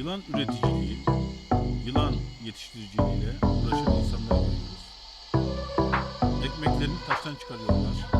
Yılan üreticiliği, yılan yetiştiriciliğiyle uğraşan insanları görüyoruz. Ekmeklerini taştan çıkarıyorlar.